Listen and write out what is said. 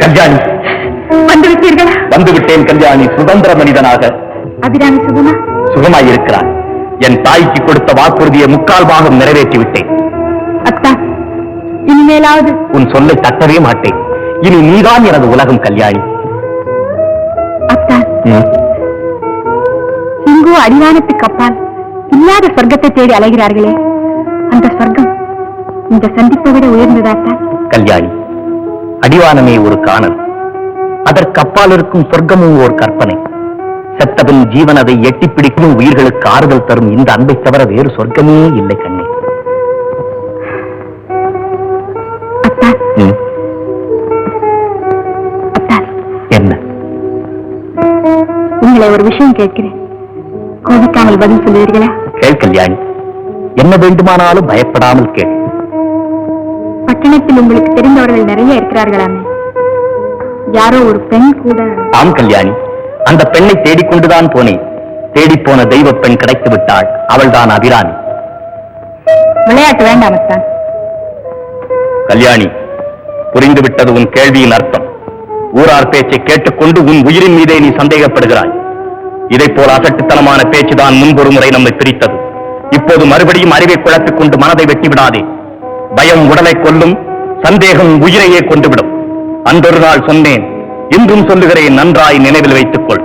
கல்யாணி. வந்து விட்டீர்களா வந்து விட்டேன் கல்யாணி. சுதந்திர மனிதனாக. அபிராமி சுகுமா. சுகமாயிருக்கிறான். என் தாய்க்கு கொடுத்த வாக்குறுதியை முக்கால் பாகம் நிறைவேற்றி விட்டேன் அத்தா இனிமேலாவது உன் சொல்லை தட்டவே மாட்டேன். இனி நீதான் எனது உலகம் கல்யாணி. அத்தா ம். எங்கோ அடிவானத்துக்கு அப்பால் இல்லாத சொர்க்கத்தை தேடி அலைகிறார்களே. அந்த சொர்க்கம் இந்த சந்திப்பை விட உயர்ந்ததாத்தான் கல்யாணி அடிவானமே ஒரு காணல். அதற்கு அப்பால் இருக்கும் சொர்க்கமும் ஒரு கற்பனை. செத்தபின் ஜீவன் அதை எட்டிப் பிடிக்கும் உயிர்களுக்கு ஆறுதல் தரும் இந்த அன்பை தவிர வேறு சொர்க்கமே இல்லை கண்ணே. என்ன? உங்களை ஒரு விஷயம் கேட்கிறேன். கோபிக்காமல் பதில் சொல்லுவீர்களா? கேள் கல்யாணி என்ன வேண்டுமானாலும் பயப்படாமல் கேள். பட்டணத்தில் உங்களுக்கு தெரிந்தவர்கள் நிறைய இருக்கிறார்களாமே. யாரோ ஒரு பெண் கூட ஆம் கல்யாணி அந்த பெண்ணை தேடிக்கொண்டுதான் போனேன். தேடிப்போன தெய்வ பெண் கிடைத்து விட்டாள் அவள்தான் அபிராமி. விளையாட்டு வேண்டாம் அத்தான் கல்யாணி புரிந்து விட்டது உன் கேள்வியின் அர்த்தம். ஊரார் பேச்சை கேட்டுக்கொண்டு உன் உயிரின் மீதே நீ சந்தேகப்படுகிறாய். இதைப் போல அசட்டுத்தனமான பேச்சுதான் முன்பொரு முறை நம்மை பிரித்தது. இப்போது மறுபடியும் அறிவை குழப்பிக் கொண்டு மனதை வெட்டி விடாதே பயம் உடலை கொல்லும் சந்தேகம் உயிரையே கொண்டுவிடும். அன்றொரு நாள் சொன்னேன் இன்றும் சொல்லுகிறேன் நன்றாய் நினைவில் வைத்துக் கொள்